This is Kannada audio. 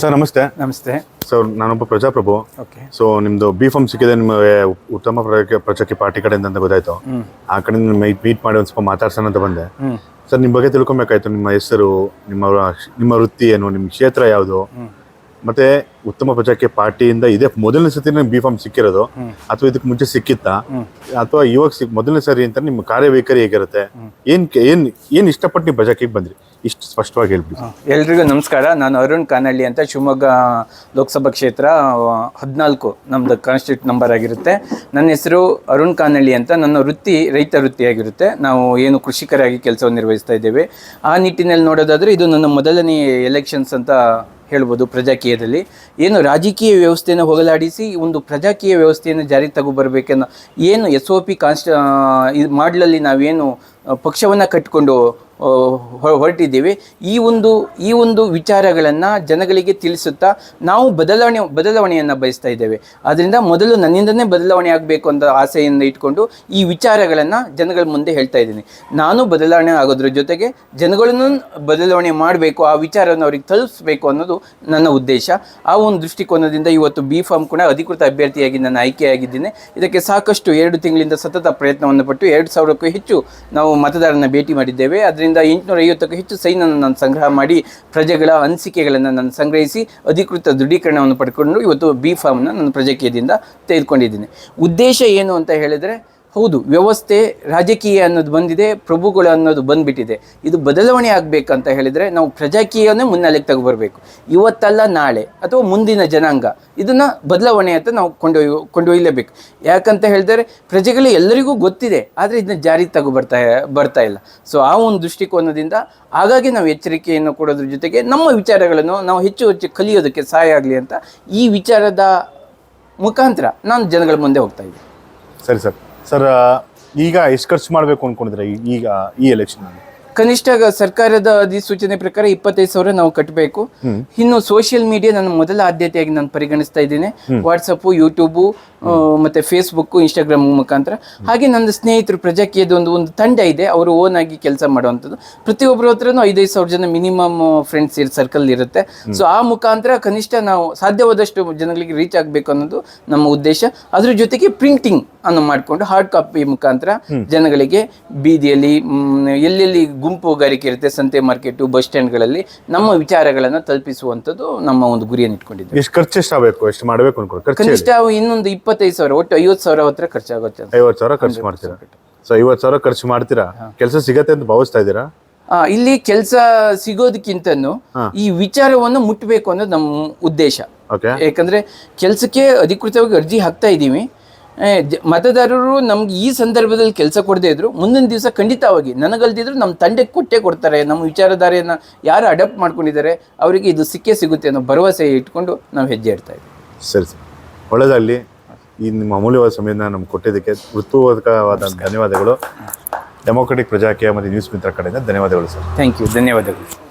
ಸರ್ ನಮಸ್ತೆ. ನಮಸ್ತೆ. ಸರ್ ನಾನೊಬ್ಬ ಪ್ರಜಾಪ್ರಭು. ಓಕೆ. ಸೊ ನಿಮ್ದು ಬಿ ಫಾರ್ಮ್ ಸಿಕ್ಕಿದೆ ನಿಮಗೆ ಉತ್ತಮ ಪ್ರಜಾಕಿ ಪ್ರಜಾಕಿ ಪಾರ್ಟಿ ಕಡೆಯಿಂದ ಅಂತ ಗೊತ್ತಾಯ್ತು. ಆ ಕಡೆ ಮೀಟ್ ಮೀಟ್ ಮಾಡಿ ಒಂದು ಸ್ವಲ್ಪ ಮಾತಾಡ್ಸೋಣ ಅಂತ ಬಂದೆ. ಸರ್ ನಿಮ್ಮ ಬಗ್ಗೆ ತಿಳ್ಕೊಬೇಕಾಯ್ತು ನಿಮ್ಮ ಹೆಸರು ನಿಮ್ಮ ನಿಮ್ಮ ವೃತ್ತಿ ಏನು ನಿಮ್ಮ ಕ್ಷೇತ್ರ ಯಾವುದು? ಮತ್ತೆ ಉತ್ತಮ ಪ್ರಜಾಕ್ಕೆ ಪಾರ್ಟಿಯಿಂದ ಇದೇ ಮೊದಲನೇ ಸತಿ ನಿಮ್ಗೆ ಬಿ ಫಾರ್ಮ್ ಸಿಕ್ಕಿರೋದು ಅಥವಾ ಇದಕ್ಕೆ ಮುಂಚೆ ಸಿಕ್ಕಿತ್ತಾ? ಅಥವಾ ಇವಾಗ ಸಿಕ್ ಮೊದಲನೇ ಸರಿ ಅಂತ ನಿಮ್ಮ ಕಾರ್ಯವೈಖರಿ ಹೇಗಿರುತ್ತೆ? ಏನ್ ಏನ್ ಏನ್ ಇಷ್ಟಪಟ್ಟು ನೀವು ಬಜಾಕಿಗೆ ಬಂದ್ರಿ? ಇಷ್ಟು ಸ್ಪಷ್ಟವಾಗಿ ಹೇಳ್ಬಿಡಿ. ಎಲ್ರಿಗೂ ನಮಸ್ಕಾರ. ನಾನು ಅರುಣ್ ಕಾನಳ್ಳಿ ಅಂತ ಶಿವಮೊಗ್ಗ ಲೋಕಸಭಾ ಕ್ಷೇತ್ರ ಹದಿನಾಲ್ಕು ನಮ್ದು ಕಾನ್ಸ್ಟಿಟ್ಯೂಟ್ ನಂಬರ್ ಆಗಿರುತ್ತೆ. ನನ್ನ ಹೆಸರು ಅರುಣ್ ಕಾನಳ್ಳಿ ಅಂತ. ನನ್ನ ವೃತ್ತಿ ರೈತ ವೃತ್ತಿಯಾಗಿರುತ್ತೆ ನಾವು ಏನು ಕೃಷಿಕರಾಗಿ ಕೆಲಸವನ್ನು ನಿರ್ವಹಿಸ್ತಾ ಇದ್ದೇವೆ. ಆ ನಿಟ್ಟಿನಲ್ಲಿ ನೋಡೋದಾದರೆ ಇದು ನನ್ನ ಮೊದಲನೇ ಎಲೆಕ್ಷನ್ಸ್ ಅಂತ ಹೇಳ್ಬೋದು ಪ್ರಜಾಕೀಯದಲ್ಲಿ. ಏನು ರಾಜಕೀಯ ವ್ಯವಸ್ಥೆಯನ್ನು ಹೋಗಲಾಡಿಸಿ ಒಂದು ಪ್ರಜಾಕೀಯ ವ್ಯವಸ್ಥೆಯನ್ನು ಜಾರಿಗೆ ತಗೊಬರ್ಬೇಕನ್ನೋ ಏನು ಎಸ್ ಒ ಪಿ ಕಾನ್ಸ್ಟ್ ಇದು ಮಾಡಲಲ್ಲಿ ನಾವೇನು ಪಕ್ಷವನ್ನು ಕಟ್ಟಿಕೊಂಡು ಹೊರಟಿದ್ದೀವಿ. ಈ ಒಂದು ಈ ಒಂದು ವಿಚಾರಗಳನ್ನು ಜನಗಳಿಗೆ ತಿಳಿಸುತ್ತಾ ನಾವು ಬದಲಾವಣೆ, ಬದಲಾವಣೆಯನ್ನು ಬಯಸ್ತಾ ಇದ್ದೇವೆ. ಆದ್ದರಿಂದ ಮೊದಲು ನನ್ನಿಂದನೇ ಬದಲಾವಣೆ ಆಗಬೇಕು ಅಂತ ಆಸೆಯನ್ನು ಇಟ್ಕೊಂಡು ಈ ವಿಚಾರಗಳನ್ನು ಜನಗಳ ಮುಂದೆ ಹೇಳ್ತಾ ಇದ್ದೀನಿ. ನಾನು ಬದಲಾವಣೆ ಆಗೋದ್ರ ಜೊತೆಗೆ ಜನಗಳನ್ನು ಬದಲಾವಣೆ ಮಾಡಬೇಕು, ಆ ವಿಚಾರವನ್ನು ಅವ್ರಿಗೆ ತಲುಪಿಸ್ಬೇಕು ಅನ್ನೋದು ನನ್ನ ಉದ್ದೇಶ. ಆ ಒಂದು ದೃಷ್ಟಿಕೋನದಿಂದ ಇವತ್ತು ಬಿ ಫಾರ್ಮ್ ಕೂಡ ಅಧಿಕೃತ ಅಭ್ಯರ್ಥಿಯಾಗಿ ನಾನು ಆಯ್ಕೆಯಾಗಿದ್ದೇನೆ. ಇದಕ್ಕೆ ಸಾಕಷ್ಟು ಎರಡು ತಿಂಗಳಿಂದ ಸತತ ಪ್ರಯತ್ನವನ್ನು ಪಟ್ಟು ಎರಡು ಸಾವಿರಕ್ಕೂ ಹೆಚ್ಚು ನಾವು ಮತದಾರರನ್ನು ಭೇಟಿ ಮಾಡಿದ್ದೇವೆ. ಅದರಿಂದ ಎಂಟುನೂರ ಐವತ್ತಕ್ಕೂ ಹೆಚ್ಚು ಸೈನನ್ನು ನಾನು ಸಂಗ್ರಹ ಮಾಡಿ ಪ್ರಜೆಗಳ ಅನಿಸಿಕೆಗಳನ್ನು ನಾನು ಸಂಗ್ರಹಿಸಿ ಅಧಿಕೃತ ದೃಢೀಕರಣವನ್ನು ಪಡ್ಕೊಂಡು ಇವತ್ತು ಬಿ ಫಾರ್ಮ್ನ ನಾನು ಪ್ರಜಕೀಯದಿಂದ ತೆಗೆದುಕೊಂಡಿದ್ದೀನಿ. ಉದ್ದೇಶ ಏನು ಅಂತ ಹೇಳಿದರೆ ಹೌದು, ವ್ಯವಸ್ಥೆ ರಾಜಕೀಯ ಅನ್ನೋದು ಬಂದಿದೆ, ಪ್ರಭುಗಳು ಅನ್ನೋದು ಬಂದ್ಬಿಟ್ಟಿದೆ. ಇದು ಬದಲಾವಣೆ ಆಗಬೇಕಂತ ಹೇಳಿದರೆ ನಾವು ಪ್ರಜಾಕೀಯನೇ ಮುನ್ನೆಲೆಗೆ ತಗೊಬರ್ಬೇಕು. ಇವತ್ತಲ್ಲ ನಾಳೆ ಅಥವಾ ಮುಂದಿನ ಜನಾಂಗ, ಇದನ್ನು ಬದಲಾವಣೆ ಅಂತ ನಾವು ಕೊಂಡೊಯ್, ಕೊಂಡೊಯ್ಯಲೇಬೇಕು. ಯಾಕಂತ ಹೇಳಿದರೆ ಪ್ರಜೆಗಳು ಎಲ್ಲರಿಗೂ ಗೊತ್ತಿದೆ, ಆದರೆ ಇದನ್ನ ಜಾರಿಗೆ ತಗೊಬರ್ತಾ, ಬರ್ತಾ ಇಲ್ಲ. ಸೊ ಆ ಒಂದು ದೃಷ್ಟಿಕೋನದಿಂದ ಹಾಗಾಗಿ ನಾವು ಎಚ್ಚರಿಕೆಯನ್ನು ಕೊಡೋದ್ರ ಜೊತೆಗೆ ನಮ್ಮ ವಿಚಾರಗಳನ್ನು ನಾವು ಹೆಚ್ಚು ಹೆಚ್ಚು ಕಲಿಯೋದಕ್ಕೆ ಸಹಾಯ ಆಗಲಿ ಅಂತ ಈ ವಿಚಾರದ ಮುಖಾಂತರ ನಾನು ಜನಗಳ ಮುಂದೆ ಹೋಗ್ತಾ ಇದ್ದೆ ಸರಿ ಸರ್. ಸರ್ ಈಗ ಎಷ್ಟು ಖರ್ಚು ಮಾಡಬೇಕು ಅನ್ಕೊಂಡಿದ್ರೆ ಈಗ ಈ ಎಲೆಕ್ಷನ್ ಕನಿಷ್ಠ ಸರ್ಕಾರದ ಅಧಿಸೂಚನೆ ಪ್ರಕಾರ ಇಪ್ಪತ್ತೈದು ಸಾವಿರ ನಾವು ಕಟ್ಟಬೇಕು ಇನ್ನು ಸೋಷಿಯಲ್ ಮೀಡಿಯಾ ನನ್ನ ಮೊದಲ ಆದ್ಯತೆಯಾಗಿ ನಾನು ಪರಿಗಣಿಸ್ತಾ ಇದ್ದೇನೆ. ವಾಟ್ಸಪ್ ಯೂಟ್ಯೂಬು ಮತ್ತೆ ಫೇಸ್ಬುಕ್ ಇನ್ಸ್ಟಾಗ್ರಾಮ್ ಮುಖಾಂತರ. ಹಾಗೆ ನನ್ನ ಸ್ನೇಹಿತರು ಪ್ರಜಾಕೀಯದ ಒಂದು ಒಂದು ತಂಡ ಇದೆ. ಅವರು ಓನ್ ಆಗಿ ಕೆಲಸ ಮಾಡುವಂಥದ್ದು. ಪ್ರತಿಯೊಬ್ಬರ ಹತ್ರನೂ ಐದೈದು ಸಾವಿರ ಜನ ಮಿನಿಮಮ್ ಫ್ರೆಂಡ್ಸ್ ಸರ್ಕಲ್ ಇರುತ್ತೆ. ಸೊ ಆ ಮುಖಾಂತರ ಕನಿಷ್ಠ ನಾವು ಸಾಧ್ಯವಾದಷ್ಟು ಜನಗಳಿಗೆ ರೀಚ್ ಆಗಬೇಕು ಅನ್ನೋದು ನಮ್ಮ ಉದ್ದೇಶ. ಅದ್ರ ಜೊತೆಗೆ ಪ್ರಿಂಟಿಂಗ್ ಅನ್ನು ಮಾಡಿಕೊಂಡು ಹಾರ್ಡ್ ಕಾಪಿ ಮುಖಾಂತರ ಜನಗಳಿಗೆ ಬೀದಿಯಲ್ಲಿ ಎಲ್ಲೆಲ್ಲಿ ಗುಂಪುಗಾರಿಕೆ ಇರುತ್ತೆ ಸಂತೆ ಮಾರ್ಕೆಟು ಬಸ್ ಸ್ಟ್ಯಾಂಡ್ಗಳಲ್ಲಿ ನಮ್ಮ ವಿಚಾರಗಳನ್ನು ತಲುಪಿಸುವಂಥದ್ದು ನಮ್ಮ ಒಂದು ಗುರಿಯನ್ನು ಇಟ್ಕೊಂಡಿದ್ದೀವಿ. ಎಷ್ಟು ಖರ್ಚು ಎಷ್ಟು ಆಗಬೇಕು? ಎಷ್ಟು ಮಾಡಬೇಕು ಅನ್ಕೊಂಡು ಖರ್ಚು ಕನಿಷ್ಠ ಇನ್ನೊಂದು ಇಪ್ಪತ್ತೈದು ಸಾವಿರ ಒಟ್ಟು ಐವತ್ತು ಸಾವಿರ ಹತ್ರ ಖರ್ಚಾಗುತ್ತೆ ಐವತ್ತು ಸಾವಿರ ಖರ್ಚು ಮಾಡ್ತೀರಾ? ಸೊ ಐವತ್ತು ಸಾವಿರ ಖರ್ಚು ಮಾಡ್ತೀರಾ? ಕೆಲಸ ಸಿಗತ್ತೆ ಅಂತ ಭಾವಿಸ್ತಾ ಇದ್ದೀರಾ? ಆ, ಇಲ್ಲಿ ಕೆಲಸ ಸಿಗೋದಕ್ಕಿಂತನೂ ಈ ವಿಚಾರವನ್ನು ಮುಟ್ಟಬೇಕು ಅನ್ನೋದು ನಮ್ಮ ಉದ್ದೇಶ. ಓಕೆ ಯಾಕಂದ್ರೆ ಕೆಲಸಕ್ಕೆ ಅಧಿಕೃತವಾಗಿ ಅರ್ಜಿ ಹಾಕ್ತಾ ಇದ್ದೀವಿ. ಮತದಾರರು ನಮ್ಗೆ ಈ ಸಂದರ್ಭದಲ್ಲಿ ಕೆಲಸ ಕೊಡದೇ ಇದ್ರು ಮುಂದಿನ ದಿವಸ ಖಂಡಿತವಾಗಿ ನನಗಲ್ದಿದ್ರು ನಮ್ಮ ತಂಡಕ್ಕೆ ಕೊಟ್ಟೆ ಕೊಡ್ತಾರೆ ನಮ್ಮ ವಿಚಾರಧಾರೆಯನ್ನು ಯಾರು ಅಡಾಪ್ಟ್ ಮಾಡ್ಕೊಂಡಿದ್ದಾರೆ ಅವರಿಗೆ ಇದು ಸಿಕ್ಕೇ ಸಿಗುತ್ತೆ ಅನ್ನೋ ಭರವಸೆ ಇಟ್ಕೊಂಡು ನಾವು ಹೆಜ್ಜೆ ಇಡ್ತಾ ಇದ್ದೀವಿ. ಸರಿ ಸರ್. ಒಳ್ಳೆದಾಗಲಿ. ಈ ನಿಮ್ಮ ಅಮೂಲ್ಯವಾದ ಸಮಯನ ನಮ್ಗೆ ಕೊಟ್ಟಿದ್ದಕ್ಕೆ ಹೃತ್ಪೂರ್ವಕವಾದ ಧನ್ಯವಾದಗಳು. ಡೆಮೋಕ್ರೆಟಿಕ್ ಪ್ರಜಾಕೀಯ ಮತ್ತು ನ್ಯೂಸ್ ಮಿತ್ರ ಕಡೆಯಿಂದ ಧನ್ಯವಾದಗಳು ಸರ್. ಥ್ಯಾಂಕ್ ಯು ಧನ್ಯವಾದಗಳು.